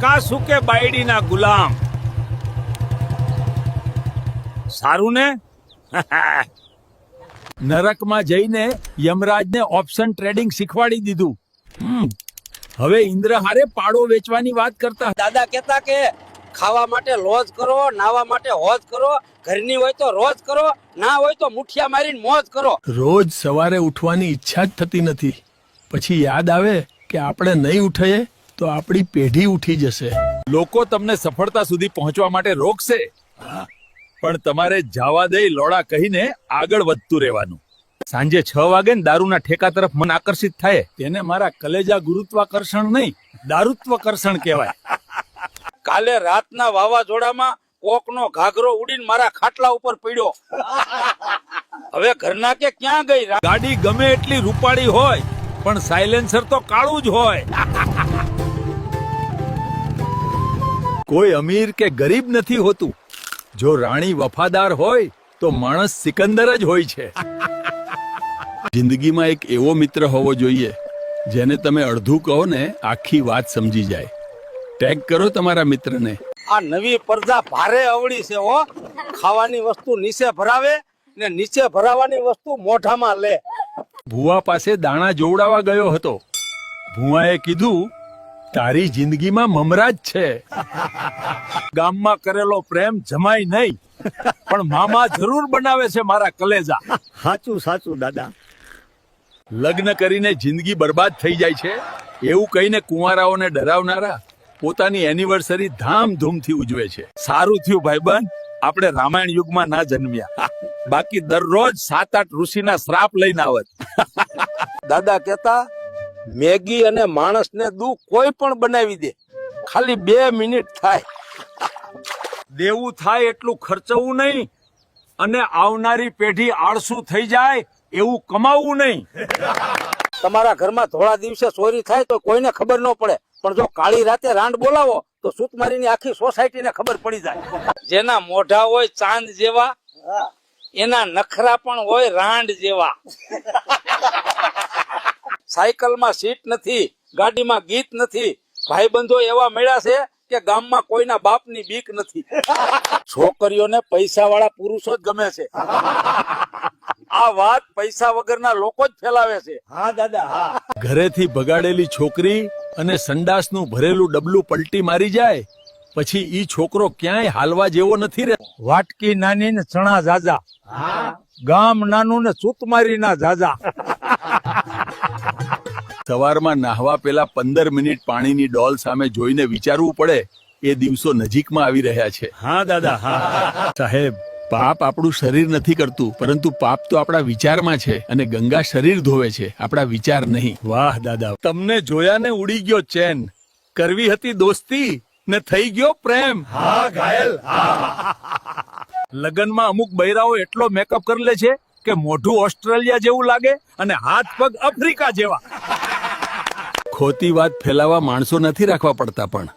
કાસુ કે બાયડીના ગુલામ? સારું ને? નરકમાં જઈને યમરાજને ઓપ્શન ટ્રેડિંગ શીખવાડી દીધું. હમ. હવે ઇન્દ્રહારે પાડો વેચવાની વાત કરતા દાદા કહેતા કે ખાવા માટે લોજ કરો નાવા માટે હોજ કરો ઘરની હોય તો રોજ કરો ના હોય તો મુઠિયા મારીને મોજ કરો. રોજ સવારે ઉઠવાની ઈચ્છા જ થતી નથી. પછી યાદ આવે કે આપણે નહીં ઉઠીએ? તો આપણી પેઢી ઉઠી જશે. લોકો તમને સફળતા સુધી પહોંચવા માટે રોકશે. પણ તમારે જવા દઈ લોડા કહીને આગળ વધતું રહેવાનું. સાંજે છ વાગે ને દારૂના ઠેકા તરફ મન આકર્ષિત થાય. તેને મારા કલેજા ગુરુત્વાકર્ષણ નહીં દારૂત્વકર્ષણ કહેવાય. કાલે રાતના વાવાઝોડામાં કોકનો ઘાઘરો ઉડીને મારા ખાટલા ઉપર પડ્યો. હવે ઘરના કે ક્યાં ગઈ ગાડી ગમે એટલી રૂપાળી હોય પણ સાયલેન્સર તો કાળું જ હોય. કોઈ અમીર કે ગરીબ નથી હોતું. જો રાણી વફાદાર હોય તો માણસ સિકંદર જ હોય છે. જિંદગીમાં એક એવો મિત્ર હોવો જોઈએ જેને તમે અડધું કહો ને આખી વાત સમજી જાય. ટેગ કરો તમારા મિત્રને. આ નવી પડદા ભારે અવળી છે હો. ખાવાની વસ્તુ નીચે ભરાવે ને નીચે ભરાવાની વસ્તુ મોઢામાં લે. ભુવા પાસે દાણા જોવડાવવા ગયો હતો. ભુવાએ કીધું તારી જિંદગીમાં મમરાજ છે. ગામમાં કરેલો પ્રેમ જમાય નહીં. પણ મામા જરૂર બનાવે છે મારા કલેજા. સાચું સાચું દાદા. લગ્ન કરીને જિંદગી બરબાદ થઈ જાય છે. એવું કહીને કુંવારાઓને ડરાવનારા પોતાની એનિવર્સરી ધામધૂમથી ઉજવે છે. સારું થયું ભાઈબંધ આપણે રામાયણ યુગમાં ના જન્મ્યા. બાકી દરરોજ સાત આઠ ઋષિના શ્રાપ લઈને આવત. દાદા કહેતા મેગી અને માણસને દુઃખ કોઈ પણ બનાવી દે. ખાલી બે મિનિટ થાય. દેવું થાય એટલું ખર્ચવું નહીં અને આવનારી પેઢી આળસુ થઈ જાય એવું કમાવવું નહીં. તમારા ઘરમાં થોડા દિવસે ચોરી થાય તો કોઈને ખબર ન પડે. પણ જો કાળી રાતે રાંડ બોલાવો તો સુતમારીની આખી સોસાયટીને ખબર પડી જાય. જેના મોઢા હોય ચાંદ જેવા એના નખરા પણ હોય રાંડ જેવા. સાયકલમાં સીટ નથી ગાડીમાં ગીત નથી. ભાઈબંધો એવા મળ્યા છે કે ગામમાં કોઈના બાપની બીક નથી. છોકરીઓને પૈસા વાળા પુરુષો જ ગમે છે. આ વાત પૈસા વગરના લોકો જ ફેલાવે છે. હા દાદા હા. ઘરેથી ભગાડેલી છોકરી અને સંડાસનું ભરેલું ડબલું પલટી મારી જાય પછી ઈ છોકરો ક્યાંય હાલવા જેવો નથી રે. વાટકી નાની ને ચણા જાજા ગામ નાનું ને ચૂતમારી ના જાજા સવારમાં નાહવા પહેલા પંદર મિનિટ પાણીની ડોલ સામે જોઈને વિચારવું પડે એ દિવસો નજીકમાં આવી રહ્યા છે. હા દાદા હા. સાહેબ પાપ આપણું શરીર નથી કરતું પરંતુ પાપ તો આપણા વિચારમાં છે અને ગંગા શરીર ધોવે છે આપણા વિચાર નહીં. વાહ દાદા. તમને જોયા ને ઉડી ગયો ચેન. કરવી હતી દોસ્તી ને થઈ ગયો પ્રેમ. હા ઘાયલ લગનમાં અમુક બૈરાઓ એટલો મેકઅપ કરી લે છે કે મોઢું ઓસ્ટ્રેલિયા જેવું લાગે અને હાથ પગ આફ્રિકા જેવા. ખોટી વાત ફેલાવા માણસો નથી રાખવા પડતા પણ.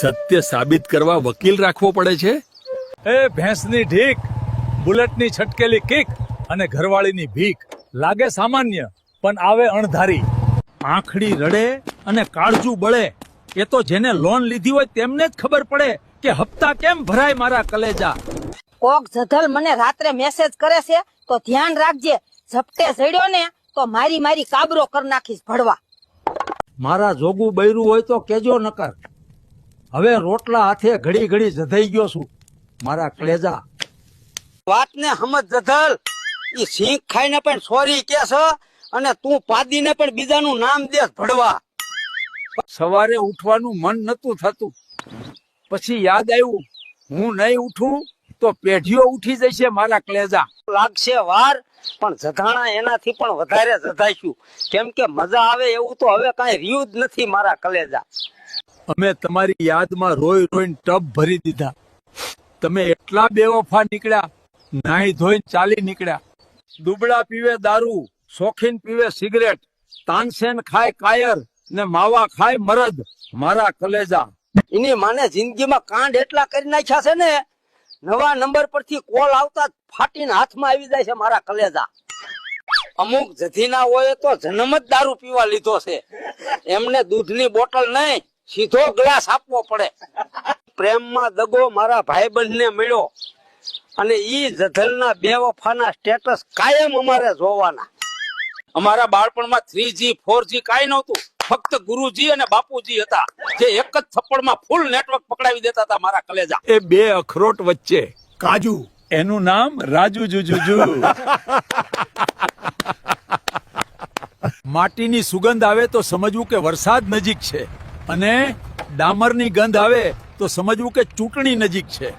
સત્ય સાબિત કરવા વકીલ રાખવો પડે છે? એ ભેંસની ઢીક બુલેટની છટકેલી કિક અને ઘરવાળીની ભીખ. લાગે સામાન્ય પણ આવે અણધારી. આંખડી રડે અને કાળજું બળે. એ તો જેને લોન લીધી હોય તેમને જ ખબર પડે કે હપ્તા કેમ ભરાય મારા કલેજા. કોક જધલ મને રાત્રે મેસેજ કરે છે તો ધ્યાન રાખજે. ઝપટે જડ્યો ને તો મારી મારી કાબરો કર નાખીશ ભડવા મારા જોગું બૈરું હોય તો કેજો નકર. હવે રોટલા હાથે ઘડી ઘડી જધાઈ ગયો છું. મારા કલેજા. વાતને સમજ જધલ. ઈ સિંહ ખાઈને પણ સોરી કે છે અને તું પાદીને પણ બીજાનું નામ દે ભડવા સવારે ઉઠવાનું મન નતું થતું. પછી યાદ આવ્યું હું નહીં ઉઠું તો પેઢીઓ ઉઠી જશે મારા કલેજા. લાગશે વાર પણ જધાણા એનાથી પણ વધારે જધાઈશું. કેમ કે મજા આવે એવું તો હવે કાંઈ રહ્યું જ નથી મારા કલેજા. અમે તમારી યાદમાં રોઈ રોઈને ટબ ભરી દીધા. તમે એટલા બેવફા નીકળ્યા નાહી ધોઈને ચાલી નીકળ્યા. દુબળા પીવે દારૂ શોખીન પીવે સિગરેટ તાનસેન ખાય કાયર ને માવા ખાય મરદ મારા કલેજા. એની માને જિંદગીમાં કાંડ એટલા કરી નાખ્યા છે ને નવા નંબર પરથી કોલ આવતા જ ફાટીને હાથમાં આવી જાય છે મારા કલેજા. અમુક જધીના હોય તો જન્મ જ દારૂ પીવા લીધો છે. એમને દૂધની બોટલ નહીં, સીધો ગ્લાસ આપવો પડે. પ્રેમમાં દગો મારા ભાઈબંધને મળ્યો. અને ઈ જધલના બે વફાના સ્ટેટસ કાયમ અમારે જોવાના. અમારા બાળપણમાં થ્રી જી ફોર જી કાંઈ નહોતું. ફક્ત ગુરુજી અને બાપુજી હતા જે એક જ થપ્પડમાં ફૂલ નેટવર્ક પકડાવી દેતા હતા મારા કલેજા. એ બે અખરોટ વચ્ચે. કાજુ. એનું નામ રાજુ જુજુજુ. માટીની સુગંધ આવે તો સમજવું કે વરસાદ નજીક છે. અને ડામરની ગંધ આવે તો સમજવું કે ચૂંટણી નજીક છે.